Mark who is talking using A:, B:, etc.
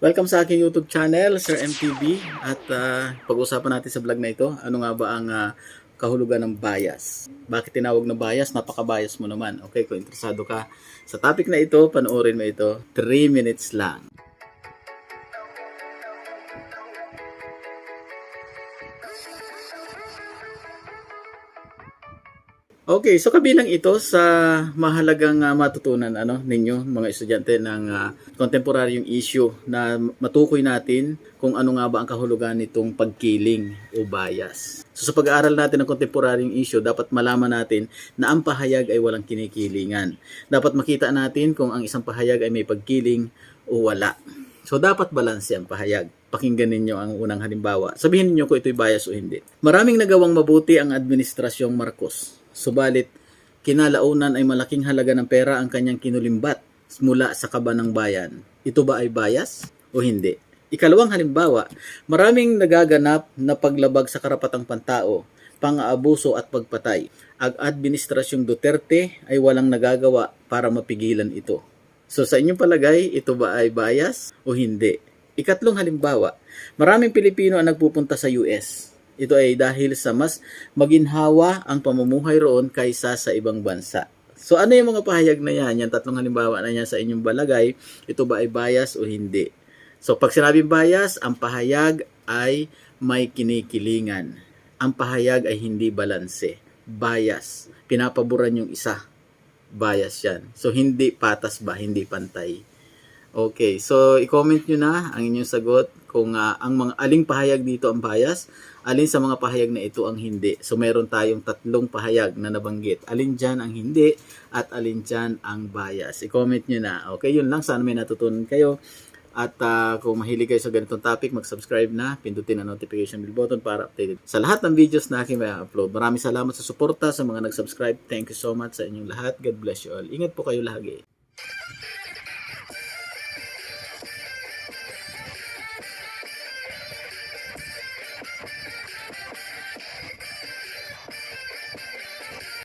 A: Welcome sa aking YouTube channel, Sir MTV. At ah, pag-usapan natin sa vlog na ito, ano nga ba ang ah, kahulugan ng bias? Bakit tinawag na bias? Napaka-bias mo naman. Okay, kung interesado ka sa topic na ito, panoorin mo ito. 3 minutes lang. Okay, so kabilang ito sa mahalagang ah, matutunan ano ninyo mga estudyante ng uh, kontemporaryong issue na matukoy natin kung ano nga ba ang kahulugan nitong pagkiling o bias. So sa pag-aaral natin ng kontemporaryong issue, dapat malaman natin na ang pahayag ay walang kinikilingan. Dapat makita natin kung ang isang pahayag ay may pagkiling o wala. So dapat balanse ang pahayag. Pakinggan ninyo ang unang halimbawa. Sabihin niyo kung ito'y bias o hindi. Maraming nagawang mabuti ang administrasyong Marcos. Subalit, kinalaunan ay malaking halaga ng pera ang kanyang kinulimbat mula sa kaba ng bayan. Ito ba ay bias o hindi? Ikalawang halimbawa, maraming nagaganap na paglabag sa karapatang pantao, pang-aabuso at pagpatay. Ang administrasyong Duterte ay walang nagagawa para mapigilan ito. So sa inyong palagay, ito ba ay bias o hindi? Ikatlong halimbawa, maraming Pilipino ang nagpupunta sa US. Ito ay dahil sa mas maginhawa ang pamumuhay roon kaysa sa ibang bansa. So ano yung mga pahayag na yan? Yan tatlong halimbawa na yan sa inyong balagay. Ito ba ay bias o hindi? So pag sinabing bias, ang pahayag ay may kinikilingan. Ang pahayag ay hindi balanse. Bias. Pinapaboran yung isa. Bias yan. So hindi patas ba? Hindi pantay. Okay, so i-comment nyo na ang inyong sagot kung ah, ang mga aling pahayag dito ang bias, alin sa mga pahayag na ito ang hindi. So meron tayong tatlong pahayag na nabanggit. Alin dyan ang hindi at alin dyan ang bias. I-comment nyo na. Okay, yun lang. Sana may natutunan kayo. At ah, kung mahilig kayo sa ganitong topic, mag-subscribe na, pindutin ang notification bell button para updated sa lahat ng videos na aking may upload. Maraming salamat sa suporta sa mga nag-subscribe. Thank you so much sa inyong lahat. God bless you all. Ingat po kayo lagi.